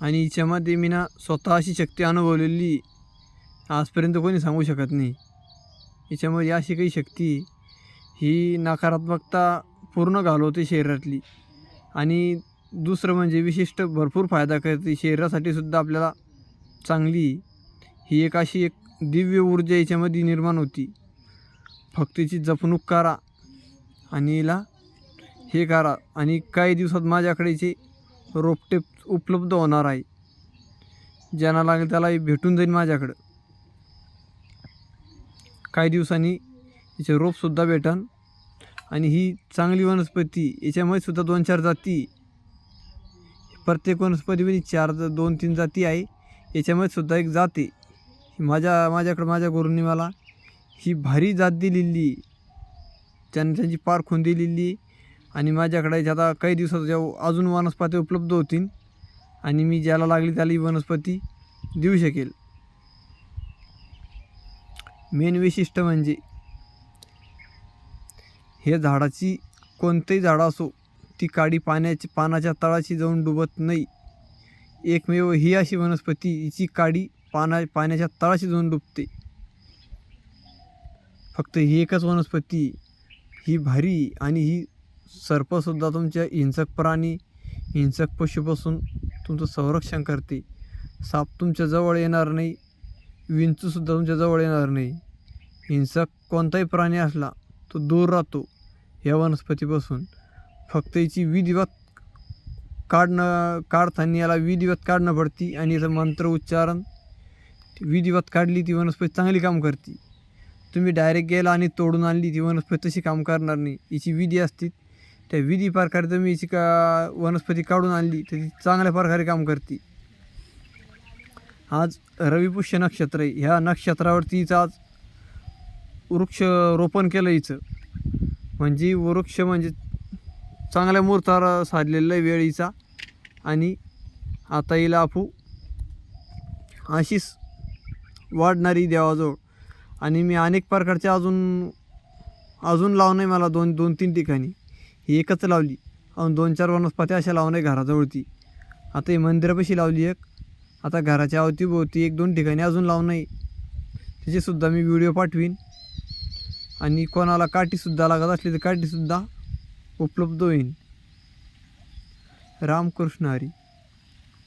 आणि हिच्यामध्ये मी ना स्वतः अशी शक्ती अनुभवलेली आजपर्यंत कोणी सांगू शकत नाही. हिच्यामध्ये अशी काही शक्ती ही नकारात्मकता पूर्ण घालवते शरीरातली. आणि दुसरं म्हणजे विशिष्ट भरपूर फायदा करते शरीरासाठी सुद्धा आपल्याला चांगली. ही एक अशी एक दिव्य ऊर्जा याच्यामध्ये निर्माण होती. फक्त तिची जपणूक करा आणि हिला हे करा. आणि काही दिवसात माझ्याकडे रोपटे उपलब्ध होणार आहे. ज्यांना लागेल त्यालाही भेटून जाईल माझ्याकडं. काही दिवसांनी याचे रोपसुद्धा भेटन. आणि ही चांगली वनस्पती याच्यामध्ये सुद्धा दोन चार जाती. प्रत्येक वनस्पतीमध्ये चार दोन तीन जाती आहे. याच्यामध्ये सुद्धा एक जात. आहे माझ्या माझ्याकडं माझ्या गुरूंनी मला ही भारी जात दिलेली. त्यांनी त्यांची पारखून दिलेली आहे. आणि माझ्याकडे आता काही दिवसात जेव्हा अजून वनस्पती उपलब्ध होतील आणि मी ज्याला लागली त्याला ही वनस्पती देऊ शकेल. मेन वैशिष्ट्य म्हणजे हे झाडाची कोणतेही झाडं असो ती काडी पाण्याची पानाच्या तळाशी जाऊन डुबत नाही. एकमेव ही अशी वनस्पती हिची काडी पाना पाण्याच्या तळाशी जाऊन डुबते. फक्त ही एकच वनस्पती ही भारी आणि ही सर्पसुद्धा तुमच्या हिंसक प्राणी हिंसक पशूपासून तुमचं संरक्षण करते. साप तुमच्या जवळ येणार नाही. विंचूसुद्धा तुमच्या जवळ येणार नाही. हिंसक कोणताही प्राणी असला तो दूर राहतो या वनस्पतीपासून. फक्त याची विधिवत काढणं काढताना याला विधिवत काढणं पडती आणि याचं मंत्र उच्चारण विधिवत काढली ती वनस्पती चांगली काम करते. तुम्ही डायरेक्ट गेला आणि तोडून आणली ती वनस्पती तशी काम करणार नाही. याची विधी असते त्या विधी प्रकारे तुम्ही हिची का वनस्पती काढून आणली तर ती चांगल्या प्रकारे काम करते. आज रविपुष्य नक्षत्र आहे. ह्या नक्षत्रावरती आज वृक्ष रोपण केलं हिचं म्हणजे वृक्ष म्हणजे चांगल्या मुहूर्तावर साधलेला आहे वेळ हिचा आणि आता हिला आपू. अशीच वाढणारी देवाजवळ. आणि मी अनेक प्रकारचे अजून अजून लावणं आहे मला दोन दोन तीन ठिकाणी. ही एकच लावली. आणि दोन चार वनस्पती अशा लावणं आहे घराजवळती आता ही मंदिरापाशी लावली एक. आता घराच्या अवतीभोवती एक दोन ठिकाणी अजून लावणं आहे. त्याचेसुद्धा मी व्हिडिओ पाठवीन. आणि कोणाला काठीसुद्धा लागत असली तर काठीसुद्धा उपलब्ध होईल रामकृष्ण हरी.